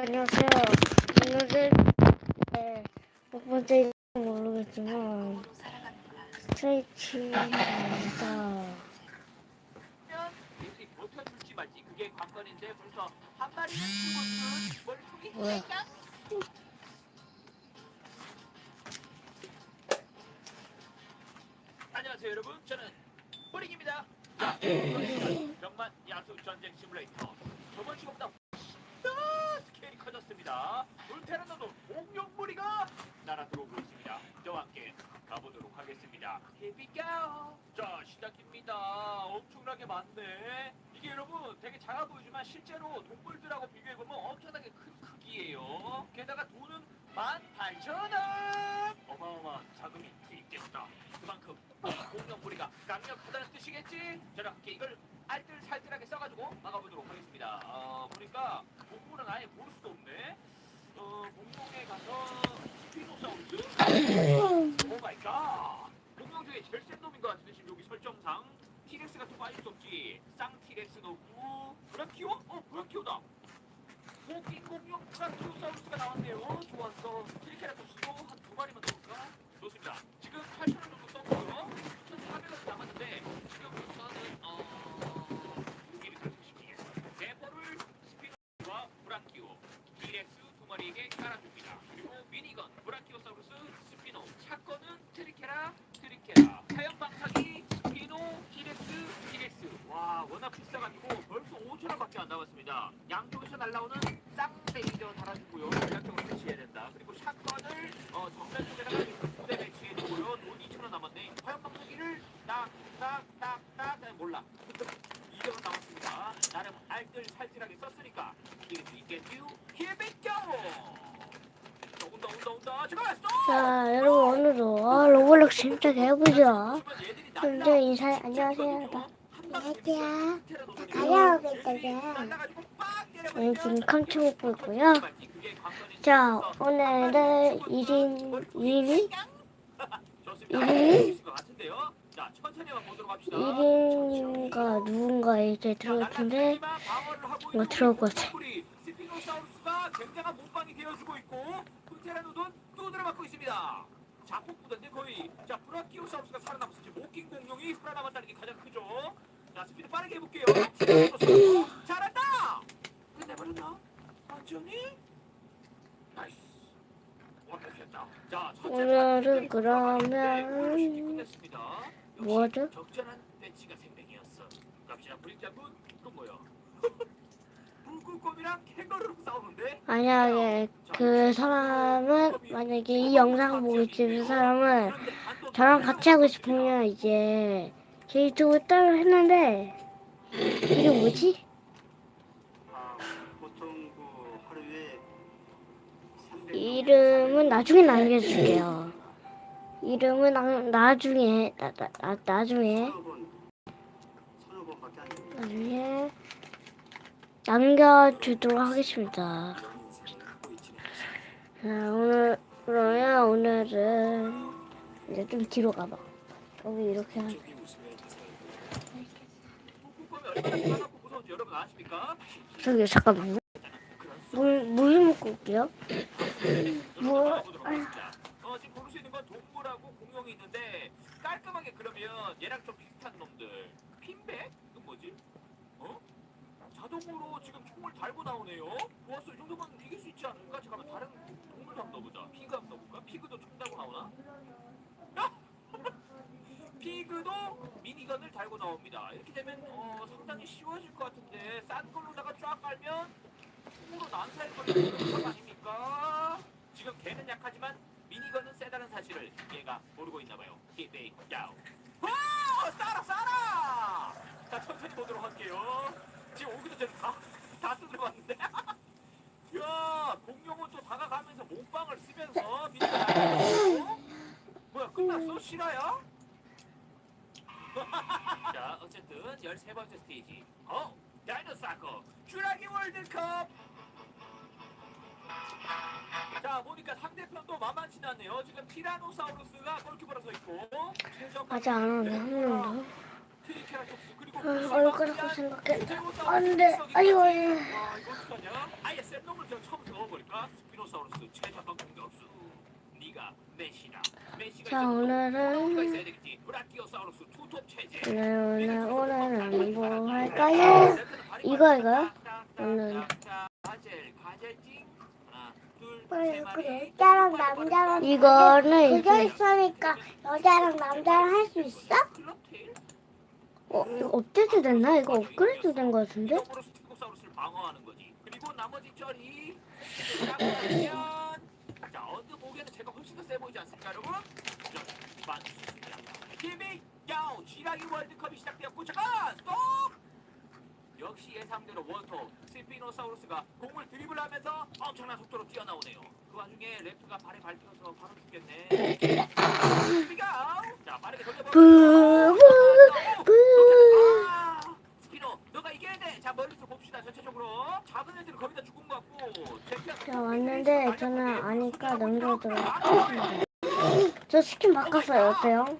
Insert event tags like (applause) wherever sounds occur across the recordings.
안녕하세요. 오늘은 네, 몇 번째인지 모르겠지만 멀뚱이 뭐야? 안녕하세요 여러분. 저는 뿌링입니다. 자 이번 병만 야수 전쟁 시뮬레이터. 저번 시간보다 커졌습니다. 울테라노도 공룡무리가 날아들어오고 있습니다. 저와 함께 가보도록 하겠습니다. 해비가요 자 시작입니다. 엄청나게 많네. 이게 여러분 되게 작아 보이지만 실제로 동물들하고 비교해보면 엄청나게 큰 크기예요. 게다가 돈은 18,000원! 어마어마한 자금이 투입됐다. 그만큼 공룡무리가 강력하다는 뜻이겠지? 함께 이걸 알뜰살뜰하게 써가지고 막아보도록 하겠습니다. 어, 보니까 동물은 아예 볼 수도 없네. 어, 공룡에 가서 스피노사우루스 오 마이 갓. 공룡 중에 제일 센 놈인 것 같은데 지금 여기 설정상. 티렉스 같은 거 빠질 수 없지. 쌍티렉스도 없고 브라키오? 어 브라키오다. 고기 공룡 브라키오사우루스가 나왔네요. 좋았어 트리케라톱스도 한 두 마리만 넣을까? 좋습니다. 지금 8,000원 정도 썼고요 1,400원 남았는데 지금 우선은 어... 고기를 가져오시기 대포를 스피노와 브라키오 티렉스 두 마리에게 깔아줍니다 그리고 미니건 브라키오사우루스 스피노 샷건은 트리케라 트리케라 사형방사기 스피노 티렉스 티렉스 와 워낙 비싸가지고 벌써 5천원밖에 안 남았습니다 양쪽에서 날라오는 쌍베이저 달아주고요. 양쪽으로 배치해야 된다. 그리고 샷건을 어, 정면 쪽에다가 두대 배치해주고요. 돈 2천원 남았네. 사형방사기를 딱딱딱딱 몰라. 200원 남았습니다. 나름 알뜰살뜰하게 썼으니까. 이길 수 있겠지요 히비고 온다 온다 온다. 제가 왔어 자, 여러분 오늘도 아, 로블록스 재밌게 해보죠. 먼저 인사 안녕하세요. 안녕하세요. 가려고 했다 깜짝 먹고 있고요. 자, 오늘은 1인 1인 1인가 누군가 이제 들어올 텐데 뭐 들어올 것 같아. 자폭보다는 거의 자 브라키오사우루스가 살아남았어 지금 목긴 공룡이 살아남았다는 게 가장 크죠. 자 스피드 빠르게 해볼게요. 잘한다. 끝내버렸나? 완전히 나이스. 완벽했다. 자 첫째 오늘은 그러면 뭐죠? 적절한 배치가 생명이었어. 갑시다 브릭잡은 또 뭐야? (laughs) 캥거루로 싸우는데? 만약에 그 사람은 만약에 이 영상을 보고 있는 그 사람은 저랑 같이 하고 싶으면 이제 제 유튜브 따로 했는데 이게 뭐지? 아, 보통 그 하루에 300 이름은 나중에 남겨줄게요. 이름은 나, 나중에 나, 나, 나, 나중에. 나중에 남겨주도록 하겠습니다. 자, 오늘 그러면 오늘은 이제 좀 뒤로 가봐. 여기 이렇게 아십니까? 저기 잠깐만요. 물, 물 먹고 올게요. 뭐. 어, 지금 고를 수 있는 건 동물하고 공룡이 있는데 깔끔하게 그러면 얘랑 좀 비슷한 놈들 핀백? 이건 뭐지? 어? 자동으로 지금 총을 달고 나오네요. 좋았어. 이 정도면 이길 수 있지 않을까? 잠깐만 다른 동물도 한번 넣어보자. 피그 한번 넣어볼까? 피그도 총 달고 나오나? (laughs) 피그도 미니건을 달고 나옵니다. 이렇게 되면 어, 상당히 쉬워질 것 같은데 싼 걸로다가 쫙 깔면 총으로 난사할 거 아닙니까? 지금 걔는 약하지만 미니건은 세다는 사실을 얘가 모르고 있나 봐요. 히베이 야오. 와! 싸라 싸라! 자 천천히 보도록 할게요. 지금 오기도 전에 다, 다 뜯어봤는데. (laughs) 야 공룡은 또 다가가면서 몸빵을 쓰면서 미니건 날리고 뭐야 끝났어? 실화야? (laughs) 자 어쨌든 13번째 스테이지 어? 다이노사커 쭈라기 월드컵 자 보니까 상대편도 만만치 않네요 지금 티라노사우루스가 골키퍼로 서 있고 아직 안 오네, 한 명도. 아, 얼굴하고 생각해. 안 돼. 아이고. 아 그냥 처음? 스피노사우루스 공격수. 네가 메시다. 자, 오늘은-. 오늘, 오늘, 오늘은 뭐 할까요? 이거, 이거요? 오늘. 세 그. 여자랑 남자랑 이거는 그려 이제, 있으니까 여자랑 남자랑 할 수 있어? 어, 이거 업데이트 됐나? 이거 업그레이드 된 거 같은데? 방어하는 거지. 그리고 나머지 쩔이 자 어느 목에는 제가 훨씬 더 세 보이지 않습니까, 여러분? 자, 맞습니다. 팀이 야오 지라기 월드컵이 시작되었고 잠깐 스톱. 역시 예상대로 원톱 스피노사우루스가 공을 드리블하면서 엄청난 속도로 뛰어나오네요. 그 와중에 랩트가 발에 밟혀서 바로 죽겠네. 스피가 자 빠르게 돌려보고. 부, 부, 부. 아, 스피노, 너가 이겨야 돼. 자, 머리를 봅시다. 전체적으로 작은 애들은 거의 다 죽은 것 같고. 자, 왔는데 저는 아니까 넘겨들어요. 저 스킨 바꿨어요. 어때요?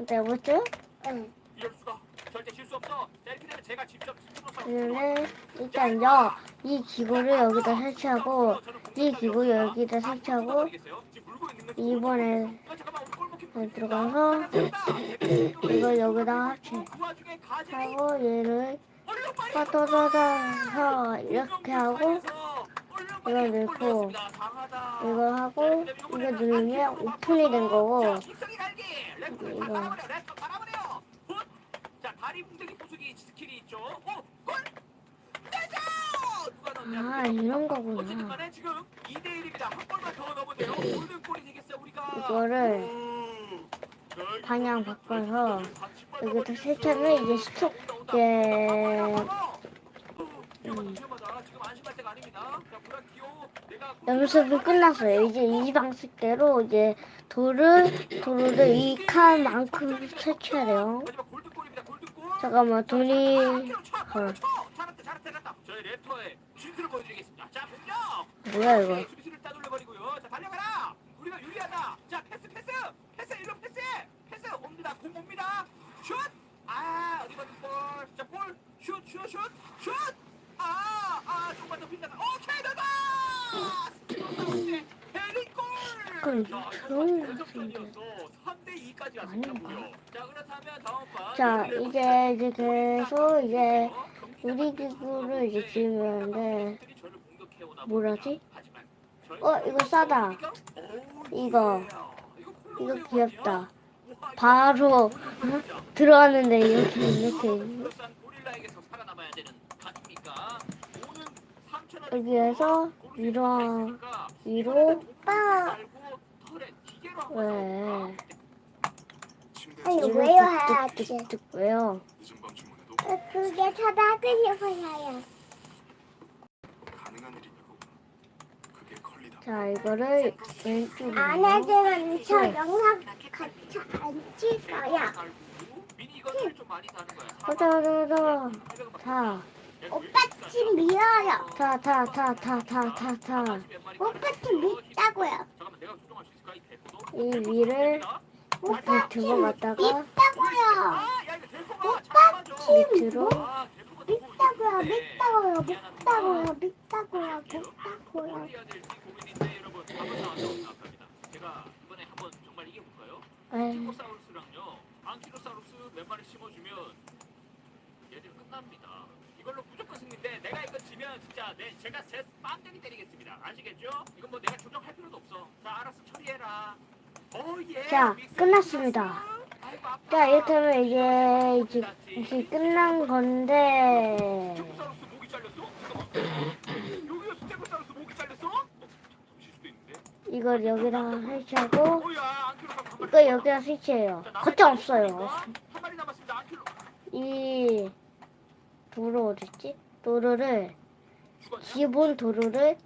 어때요? 멋져요? 응. 이럴 수가. 절대 질 수 없어. 오늘은 일단요, 이 기구를 여기다 설치하고, 이 기구 여기다 설치하고, 이번에 들어가서, 이걸 여기다 합치 하고, 얘를 빠져서 이렇게 하고, 이걸 넣고, 이거 하고, 이거 누르면 오픈이 된 거고, 이거. 자, 다리 뭉대기 부수기 스킬이 있죠. 어, 골! 내줘! 누가 넣냐? 아, 이런 어쨌든 거구나. 간에 지금 2대 1입니다. 한 골만 더 넣으면 돼요. 골든 골이 되겠어 우리가. 이거를 방향 바꿔서 여기다 설치하면 이제 스톱, 이제 음. 연습은 끝났어요. 이제 이 방식대로 이제 돌을 돌을 이 칸만큼 돼요. 잠깐만 돈이 헐. 뭐야 이거? 슛. 아 나가. 스피노사우스의 헤딩골. 그럼 아닌가? 자 이제 이제 계속 이제 우리 기구를 이제 지으는데 뭐라지? 어 이거 싸다. 이거. 이거 귀엽다. 바로 들어왔는데 이렇게 이렇게 여기에서 위로 위로 오빠 왜 아니 왜요? 해야지. 왜요? 그게 쳐다보기 보여요. 자 이거를 왼쪽으로 아내들은 저 영상 같이 안 찍어요. 가자 가자 자. 오빠 집 밀어요. 타 타 타 타 타 타타 오빠 집 밀다고요. 이 위를 이렇게 들어갔다가 밀다고요. 오빠 밑으로? 밀다고요. 밀다고요. 제가 이번에 한번 정말 이겨볼까요? 에이, 티코사우루스랑요. 안키로사우루스 몇 마리 심어주면 얘들 끝납니다 이걸로 무조건 승리인데 내가 이거 지면 진짜 내 제가 제 빡대기 때리겠습니다 아시겠죠? 이건 뭐 내가 조정할 필요도 없어 자 알아서 처리해라 자, 끝났습니다. 자 이렇게 하면 이제 이제 이제 끝난 건데 이걸 여기다가 설치하고 이거 여기다 설치해요. 거점 없어요. 이 도로 어딨지? 도로를? 기본 도로를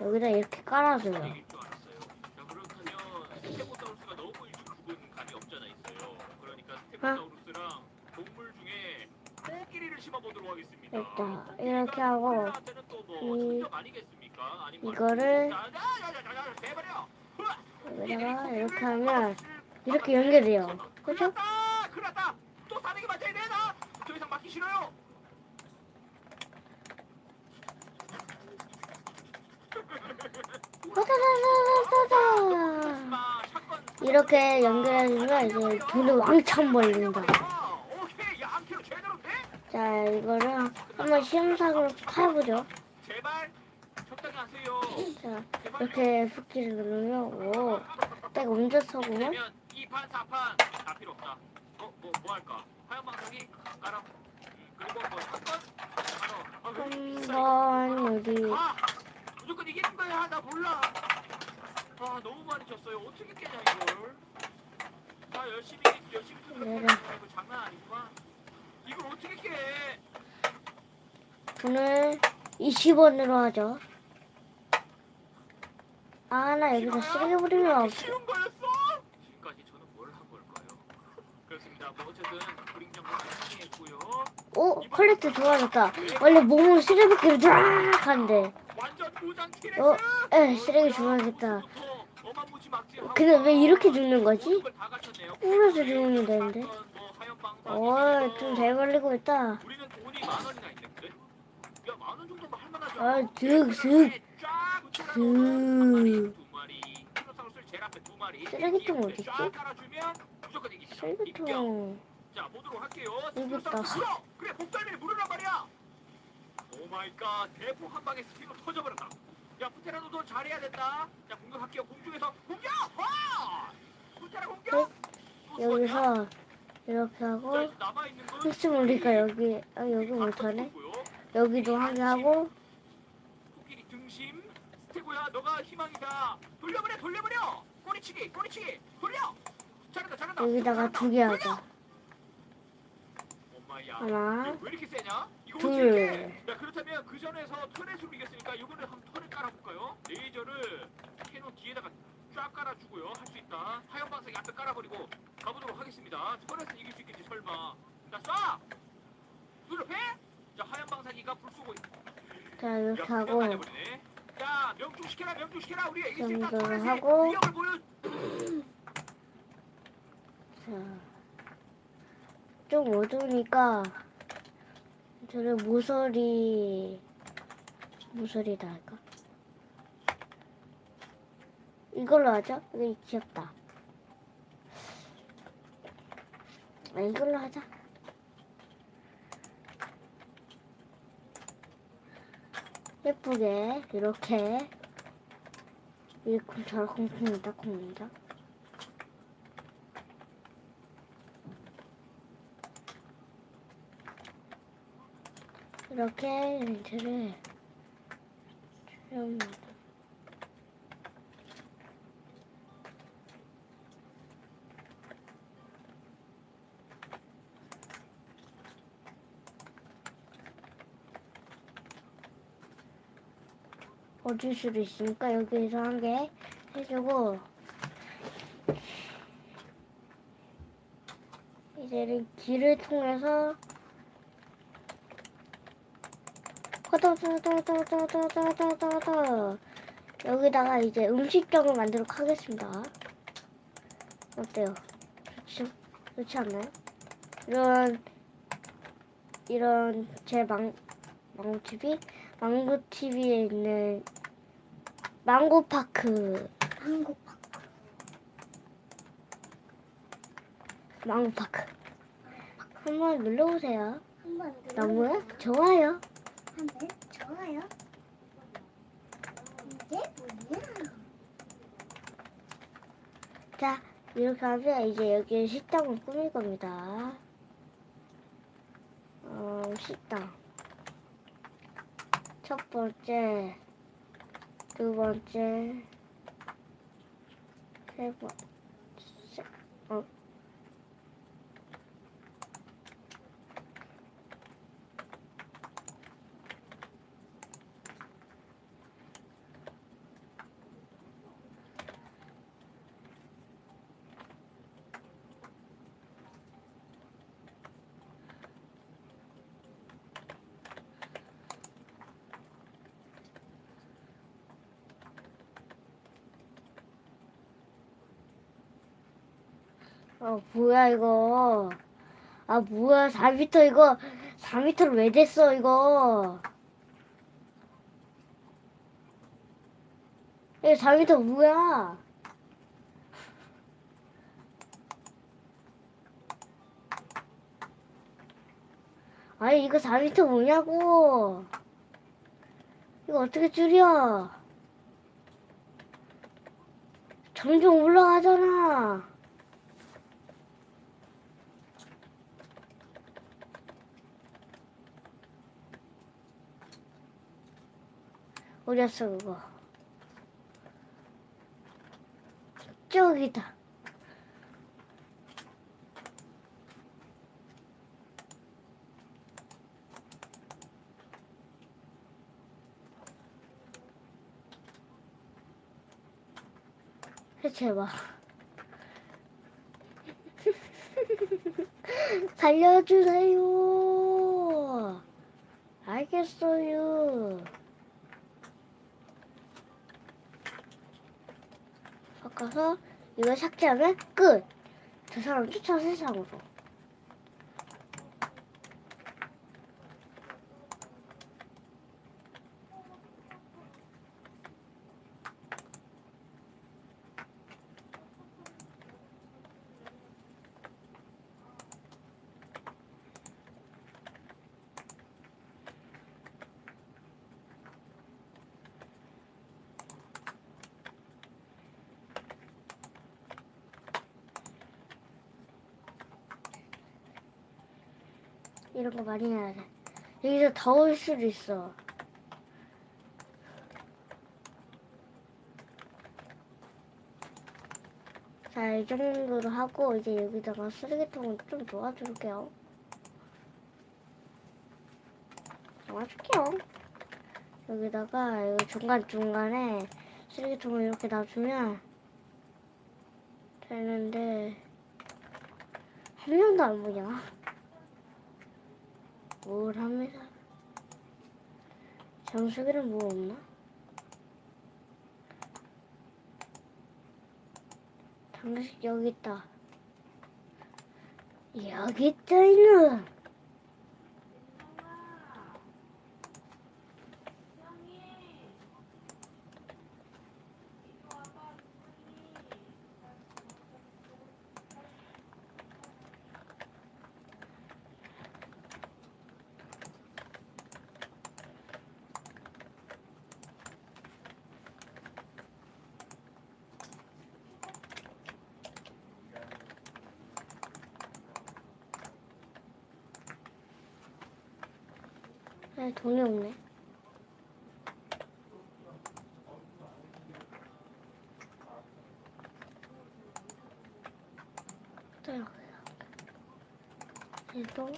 여기다 이렇게 깔아줘요. 아. 해볼까? 일단 이렇게 하고 이 이거를 여기다가 이렇게 하면 이렇게 연결돼요. 그렇죠? 따다다다다다. 이렇게 연결해주면 이제 돈을 왕창 벌린다. 자, 이거를 한번 시험상으로 해보죠. 자, 이렇게 F키를 누르면, 오, 딱 옮겨 서고. 한번 여기. 무조건 이기는 거야. 나 몰라. 아, 너무 많이 졌어요. 어떻게 깨냐 이걸? 나 열심히 열심히 네. 투자했는데 이거 장난 아니구만. 이걸 어떻게 깨? 돈을 20원으로 하죠. 아, 나 쓰레기 버리면 없어. 쉬운 거였어? 지금까지 저는 뭘 한 걸까요? 그렇습니다. 뭐 어쨌든 브링 정보는 승리했고요. 오, 퀄리티 좋아졌다. 원래 몸을 쓰레기를 쫙 한대. 완전 무장 티렉스. 어, 에, 쓰레기 좋아하겠다. 근데 왜 이렇게 죽는 거지? 뚫어서 죽으면 되는데. 어, 좀잘 걸리고 있다. 아, 슥, 슥. 쓰레기통 어딨지? 쓰레기통. 자, 보도록 할게요. 여기다. 그래, 복사에 물으란 말이야. 오 마이 갓, 대포 한 방에 스피커 터져버렸다. 야, 푸테라 너도 잘해야 된다. 자, 공격할게요. 공중에서 공격! 와! 푸테라 공격! 또 쏘냐? 여기서 이렇게 하고, 자, 남아있는 건 흡수 우리가 여기, 아, 여기 못하네. 여기도 하게 하고, 코끼리 등심 스테고야 너가 희망이다 돌려버려 돌려버려 꼬리치기 꼬리치기 돌려 잘한다 잘한다 여기다가. 두 개 하자. 엄마야 하나, 왜 이렇게 세냐 둘. 어떻게 야 그렇다면 그 전에서 터렛으로 이겼으니까 이번에 한번 턴을 깔아볼까요 레이저를 캐논 뒤에다가 쫙 깔아주고요 할 수 있다 하얀 방석이 앞에 깔아버리고 가보도록 하겠습니다 터렛은 이길 수 있겠지 설마 자 쏴! 눈앞에 자 하얀 방사기가 불 쏘고 있- 자, 이렇게 하고, 가버리네. 자, 명중시켜라, 명중시켜라. 우리가 이길 수 있다. 정도 터렛의 하고. 위력을 보여. 자, 좀 어두우니까, 저를 모서리, 모서리다 할까? 이걸로 하자. 이게 귀엽다. 아, 이걸로 하자. 예쁘게 이렇게 이렇게 잘 콩콩이다 콩이다. 이렇게 렌즈를 좀 어줄 수도 있으니까 여기서 한 개 해주고 이제는 길을 통해서 호도도도도도도도도도 여기다가 이제 음식점을 만들도록 하겠습니다. 어때요? 좋지, 좋지 않나요? 이런 이런 제 망, 망고 TV 망고 TV에 있는 망고 파크 한국 망고 파크 한번 눌러보세요. 한번 너무 좋아요. 한번 좋아요. 이게 뭐야? 자 이렇게 하면 이제 여기 식당을 꾸밀 겁니다. 어 식당 첫 번째, 두 번째, 세 번째, 어 어, 뭐야 이거. 아 뭐야 4m 이거. 4m로 왜 됐어 이거? 이거 4m 뭐야? 아니 이거 4m 뭐냐고? 이거 어떻게 줄여? 점점 올라가잖아 어디였어 그거. 저기다. 해체해봐. (laughs) 살려주세요. 알겠어요 바꿔서 이거 삭제하면 끝. 저 사람 쫓아 세상으로. 많이 해야 돼. 여기서 더울 수도 있어. 자, 이 정도로 하고 이제 여기다가 쓰레기통을 좀 놓아줄게요. 놓아줄게요. 여기다가 여기 중간중간에 쓰레기통을 이렇게 놔주면 되는데 한 명도 안 보냐? 뭘 합니다. 정수기는 뭐 없나? 장식 여기 있다. 여기 있다 이놈. 아, 돈이 없네. 또 여기 얘도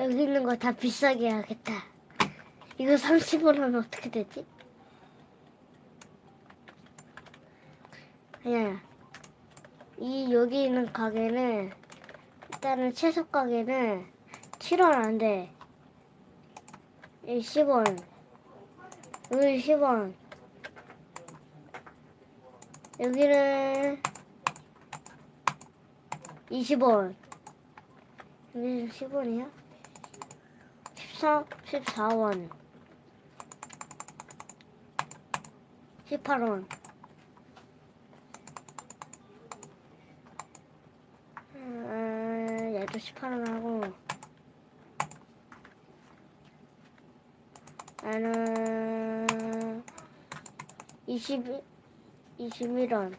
여기 있는 거 다 비싸게 해야겠다. 이거 30원 하면 어떻게 되지? 아니야. 이 여기 있는 가게는 일단은 채소 가게는 7원 안 돼. 이 10원. 여기 10원. 여기는 20원. 여기는 10원이야? 14, 14원. 18원. 음, 얘도 18원 하고. 나는 20, 21원.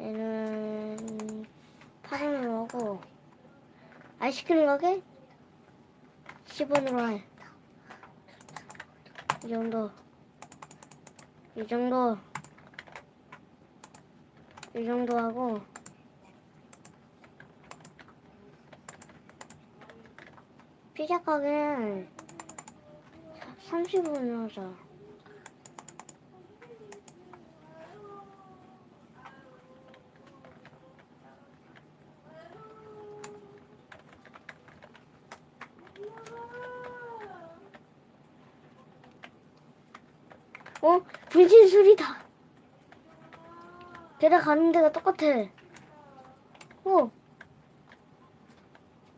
얘는 8원으로 하고. 아이스크림 가게 10원으로 해. 이 정도. 이 정도. 이 정도 하고. 피자 가게는 30분 하자. 어? 분신 술이다. 데려가는 데가 똑같아. 어?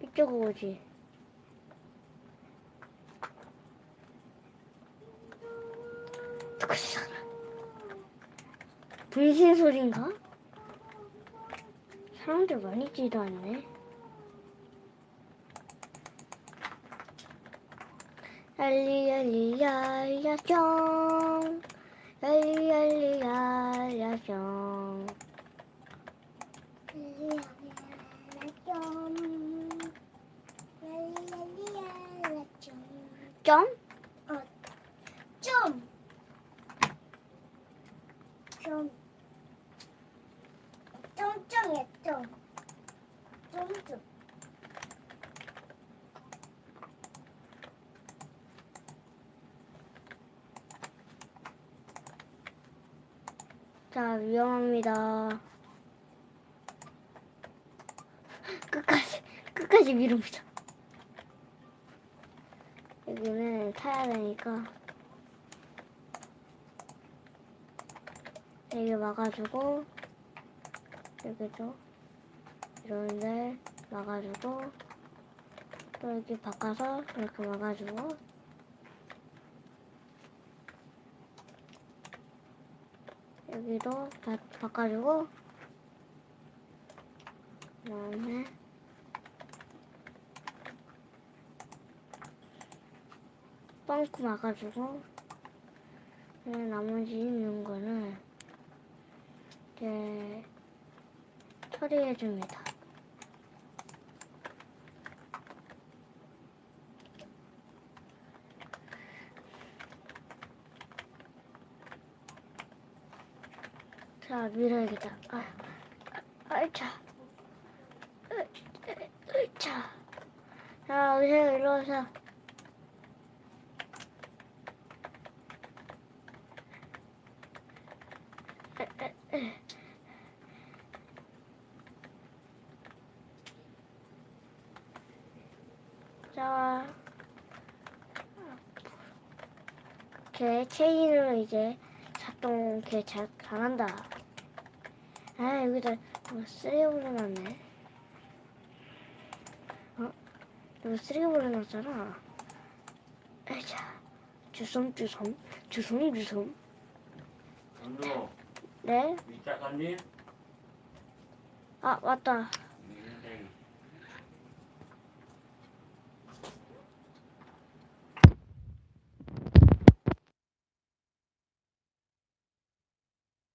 이쪽으로 오지. 분신 소리인가? 사람들 많이 있지도 않네. 얄리얄리얄야숑 얄리얄리얄야숑 점? 좀. 좀. 점점이야, 점. 점점. 자, 위험합니다. 끝까지, 끝까지 밀어보자. 여기는 타야 되니까. 여기 막아주고, 여기도, 이런데 막아주고, 또 여기 바꿔서 이렇게 막아주고, 여기도 다 바꿔주고 그 다음에 뻥크 막아주고 그다음에 나머지 있는 거는 이제 처리해줍니다. 자, 밀어야겠다. 아, 아, 으차. 자, 오세요, 일로 오세요. 자, 이렇게 체인으로 이제 작동 이렇게 잘 잘한다. 아 여기다 뭐 쓰레기 올려놨네. 어? 이거 쓰레기 올려놨잖아. 아자 주섬 주섬 주섬 주섬. 안도 네? 밑에 갔니? 아 맞다.